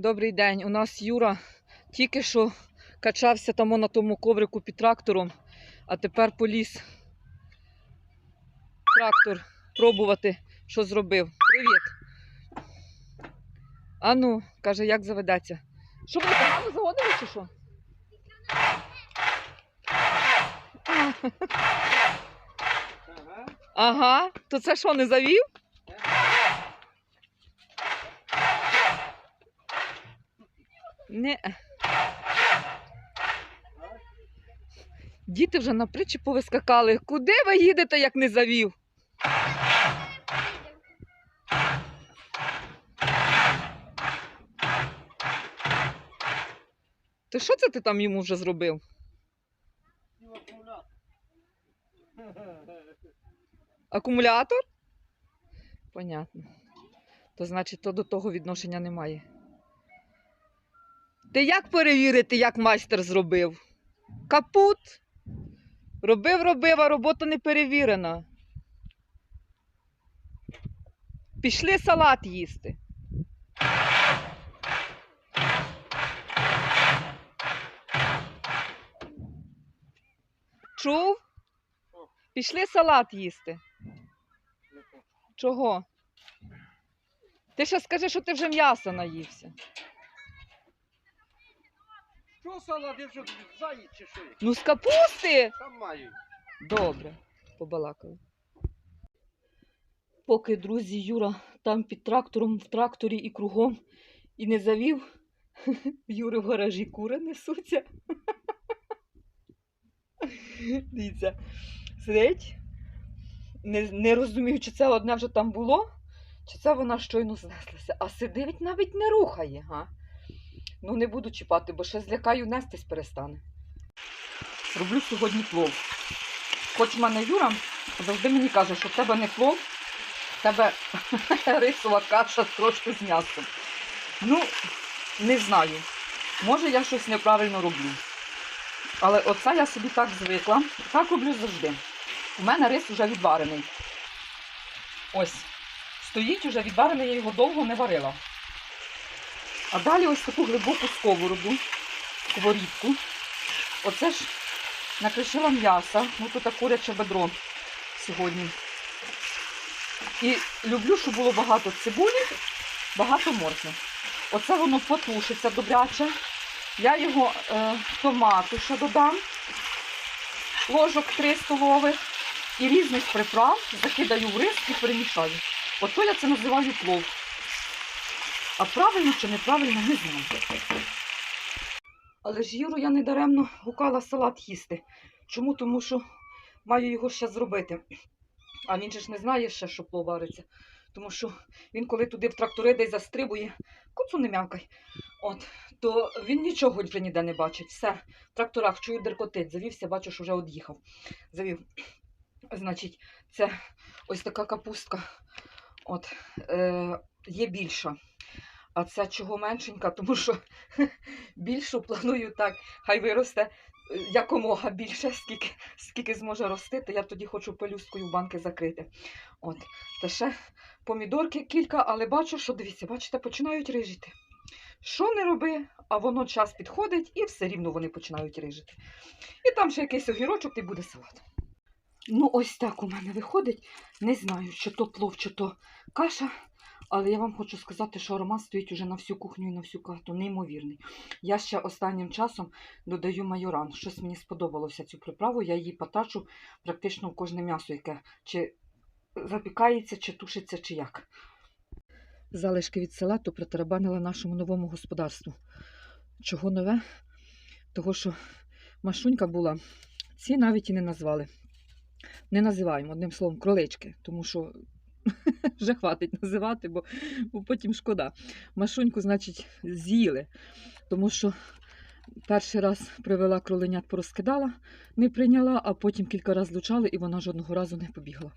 Добрий день. У нас Юра тільки що качався там на тому коврику під трактором, а тепер поліз трактор пробувати, що зробив. Привіт. Ану, каже, як заведеться. Що ви погано заводили чи що? Ага, то це що, не завів? Не. Діти вже на притчі повискакали. Куди ви їдете, як не завів? То що це ти там йому вже зробив? Акумулятор? Понятно. То значить, то до того відношення немає. Ти як перевірити, як майстер зробив? Капут. Робив, робив, а робота не перевірена. Пішли салат їсти. Чув? Пішли салат їсти. Чого? Ти ще скажи, що ти вже м'яса наївся. Що салат, я що тобі чи що? Ну, з капусти. Там маю. Добре, побалакали. Поки друзі Юра там під трактором в тракторі і кругом і не завів, в Юри в гаражі кури несуться. Дивіться, сидить, не, не розумію, чи це одне вже там було, чи це вона щойно знеслася. А сидить навіть не рухає. Га? Ну не буду чіпати, бо ще злякаю нестись перестане. Роблю сьогодні плов. Хоч в мене Юра завжди мені каже, що в тебе не плов, в тебе рисова каша трошки з м'ясом. Ну, не знаю. Може, я щось неправильно роблю. Але оце я собі так звикла. Так роблю завжди. У мене рис вже відварений. Ось. Стоїть уже відварений, я його довго не варила. А далі ось таку глибоку сковороду, сковорідку. Оце ж накришила м'яса, ну тут куряче бедро сьогодні. І люблю, щоб було багато цибулі, багато моркви. Оце воно потушиться добряче. Я його е, томату ще додам, ложок 3 столових і різних приправ закидаю в рис і перемішаю. Ото я це називаю плов. А правильно чи неправильно, не знаю. Але ж Юру я недаремно гукала салат їсти. Чому? Тому що маю його ще зробити. А він же ж не знає ще, що плов вариться. Тому що він, коли туди в трактори десь застрибує, куцу не м'явкай, от, то він нічого вже ніде не бачить. Все, в тракторах чую деркотить, завівся, бачу, що вже од'їхав. Завів. Значить, це ось така капустка. От, е, є більша. А це чого меншенька, тому що більшу планую так, хай виросте е, якомога більше, скільки, скільки зможе ростити. Я тоді хочу пелюсткою в банки закрити. От. Та ще помідорки кілька, але бачу, що дивіться, бачите, починають рижити. Що не роби, а воно час підходить і все рівно вони починають рижити. І там ще якийсь огірочок і буде салат. Ну, ось так у мене виходить. Не знаю, чи то плов, чи то каша. Але я вам хочу сказати, що аромат стоїть уже на всю кухню і на всю карту. Неймовірний. Я ще останнім часом додаю майоран. Щось мені сподобалося цю приправу. Я її потачу практично в кожне м'ясо, яке чи запікається, чи тушиться, чи як. Залишки від салату притарабанила нашому новому господарству. Чого нове? Того, що машунька була, ці навіть і не назвали. Не називаємо одним словом кролички, тому що вже хватить називати, бо, бо потім шкода. Машуньку, значить, з'їли, тому що перший раз привела кроленят, порозкидала, не прийняла, а потім кілька разів лучали, і вона жодного разу не побігла.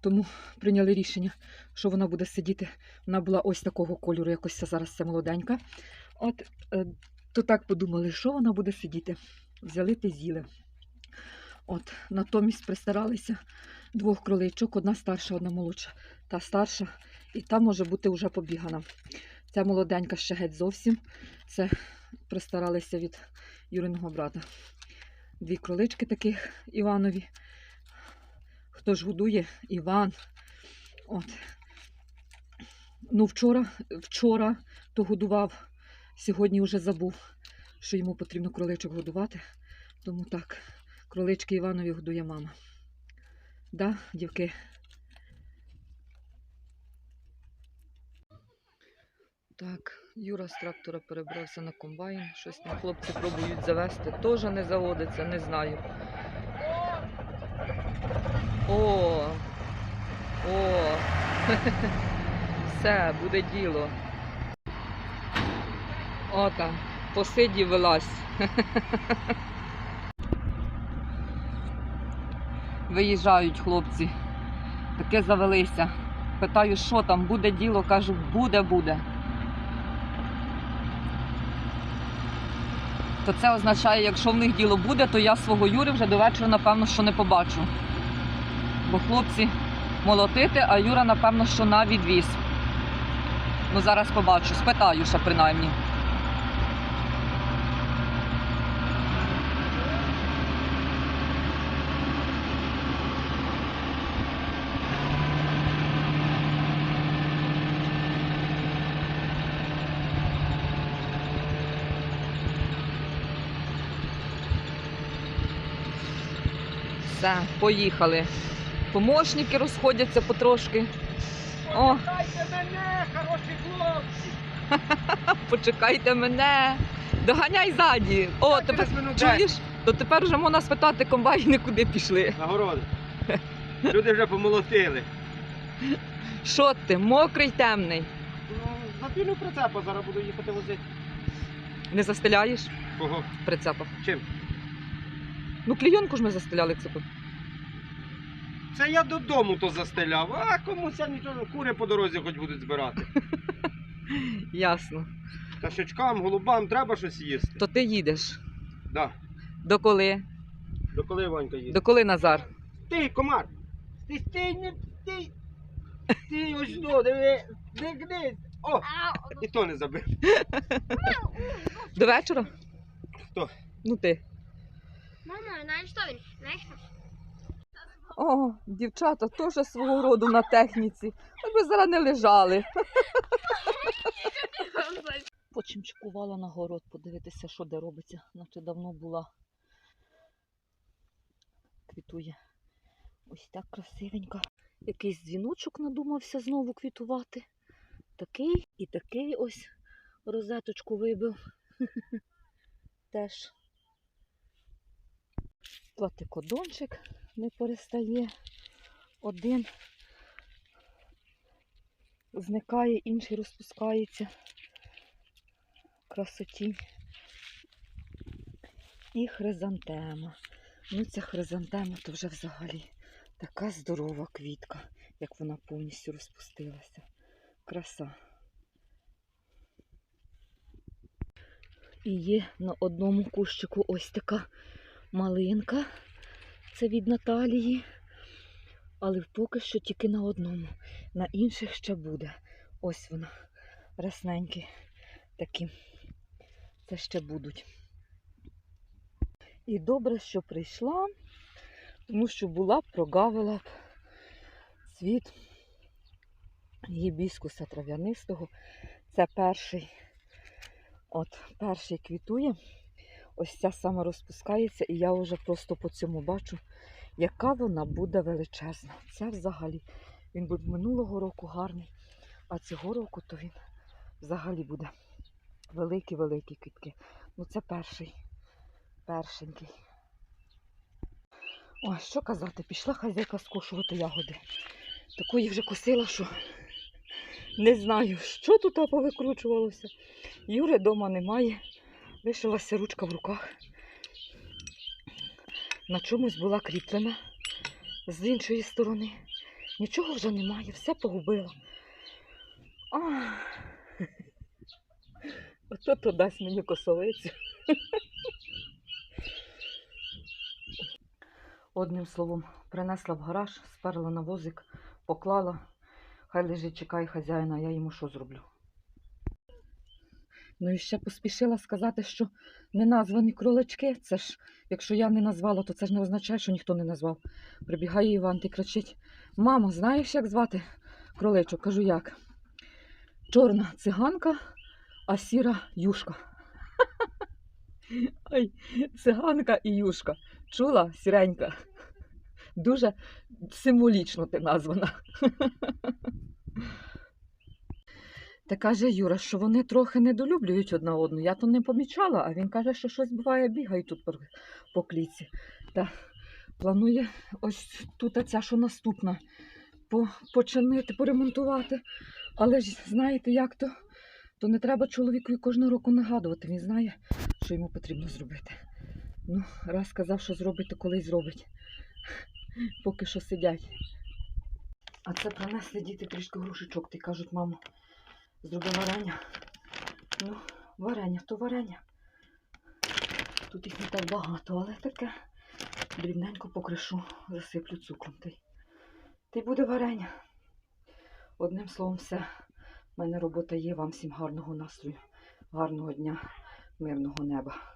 Тому прийняли рішення, що вона буде сидіти. Вона була ось такого кольору, якось зараз це молоденька. От е, то так подумали, що вона буде сидіти. Взяли та з'їли. От, натомість пристаралися двох кроличок, одна старша, одна молодша. Та старша, і та може бути вже побігана. Ця молоденька ще геть зовсім. Це пристаралися від Юриного брата. Дві кролички таких Іванові. Хто ж годує? Іван. От. Ну, вчора, вчора то годував, сьогодні вже забув, що йому потрібно кроличок годувати. Тому так, кролички Іванові годує мама. Да, дівки? Так, Юра з трактора перебрався на комбайн. Щось там хлопці пробують завести. Теж не заводиться, не знаю. О! О! Все, буде діло. О там, посидів вилазь. Виїжджають хлопці. Таке завелися. Питаю, що там, буде діло, кажу, буде, буде. То це означає, якщо в них діло буде, то я свого Юри вже до вечора, напевно, що не побачу. Бо хлопці молотити, а Юра, напевно, що на відвіз. Ну, зараз побачу, спитаю ще принаймні. Все, поїхали. Помощники розходяться потрошки. О. Почекайте мене, хороші хлопці! Почекайте мене. Доганяй ззаді. О, тепер чуєш? То тепер вже можна спитати комбайни, куди пішли. Нагороди. Люди вже помолотили. Що ти, мокрий, темний? Ну, Запілю прицепа, зараз буду їхати возити. Не застеляєш Кого? прицепа? Чим? Ну, клійонку ж ми застеляли цепом. Це я додому то застеляв, а комусь я нічого, кури по дорозі хоч будуть збирати. Ясно. Пташечкам, голубам треба щось їсти. То ти їдеш. Да. До коли? До коли Ванька їде? До коли Назар? Ти, комар! Ти стій, не ти. Ти ось ну, диви, дигни. О, і то не забив. До вечора? Хто? Ну ти. Мама, знаешь что? Знаешь что? О, дівчата теж свого роду на техніці. Аби зараз не лежали. Почимчикувала на город, подивитися, що де робиться, наче давно була. Квітує. Ось так красивенько. Якийсь дзвіночок надумався знову квітувати. Такий і такий ось розеточку вибив. Теж. Платикодончик не перестає. Один зникає, інший розпускається. Красоті. І хризантема. Ну, ця хризантема то вже взагалі така здорова квітка, як вона повністю розпустилася. Краса. І є на одному кущику ось така малинка. Це від Наталії. Але поки що тільки на одному. На інших ще буде. Ось вона. Расненькі такі. Це ще будуть. І добре, що прийшла, тому що була б, прогавила б цвіт гібіскуса трав'янистого. Це перший. От, перший квітує. Ось ця саме розпускається, і я вже просто по цьому бачу, яка вона буде величезна. Це взагалі. Він був минулого року гарний, а цього року то він взагалі буде великі-великі квітки. Ну це перший, першенький. Ой, що казати, пішла хазяйка скошувати ягоди. Такої вже косила, що не знаю, що тут повикручувалося. Юри вдома немає. Лишилася ручка в руках. На чомусь була кріплена з іншої сторони. Нічого вже немає, все погубила. Ото то дасть мені косовицю. Одним словом, принесла в гараж, сперла на возик, поклала. Хай лежить, чекає хазяїна, я йому що зроблю. Ну і ще поспішила сказати, що не названі кролички. Це ж, якщо я не назвала, то це ж не означає, що ніхто не назвав. Прибігає Іван і кричить: Мамо, знаєш, як звати кроличок? Кажу, як? Чорна циганка, а сіра юшка. Ой, циганка і юшка. Чула, сіренька? Дуже символічно ти названа. Та каже Юра, що вони трохи недолюблюють одна одну. Я то не помічала, а він каже, що щось буває, бігають тут по, кліці. Та планує ось тут ця, що наступна, по, починити, поремонтувати. Але ж знаєте, як то? То не треба чоловікові кожного року нагадувати. Він знає, що йому потрібно зробити. Ну, раз сказав, що зробить, то колись зробить. Поки що сидять. А це принесли діти трішки грушечок. Ти кажуть, мамо, зроби варення. Ну, варення, то варення. Тут їх не так багато, але таке дрібненько покришу, засиплю цукром. Та й буде варення. Одним словом, все. У мене робота є. Вам всім гарного настрою, гарного дня, мирного неба.